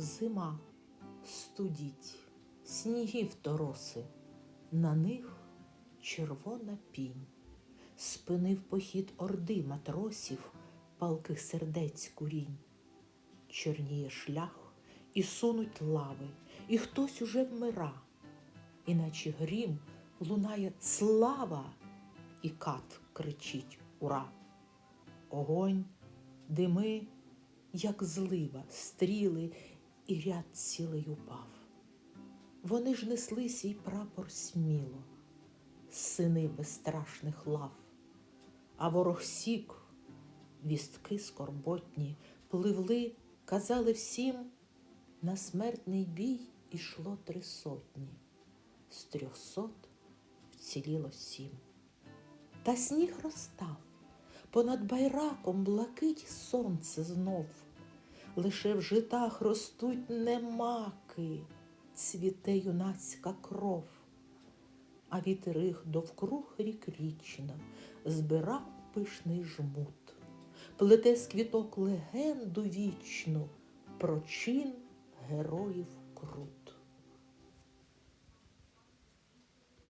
Зима студіть, снігів тороси, на них червона пінь. Спинив похід орди матросів, палких сердець курінь. Чорніє шлях, і сунуть лави, і хтось уже вмира, іначе грім лунає слава, і кат кричить ура. Огонь, дими, як злива, стріли, і ряд цілий упав. Вони ж несли свій прапор сміло, сини безстрашних лав, а ворог сік, вістки скорботні, пливли, казали всім, на смертний бій ішло три сотні, з трьохсот вціліло сім. Та сніг розстав, понад байраком блакить сонце знов. Лише в житах ростуть немаки, цвіте юнацька кров, а вітерих довкруг рік річна, збирав пишний жмут, плете з квіток легенду вічну про чин героїв крут.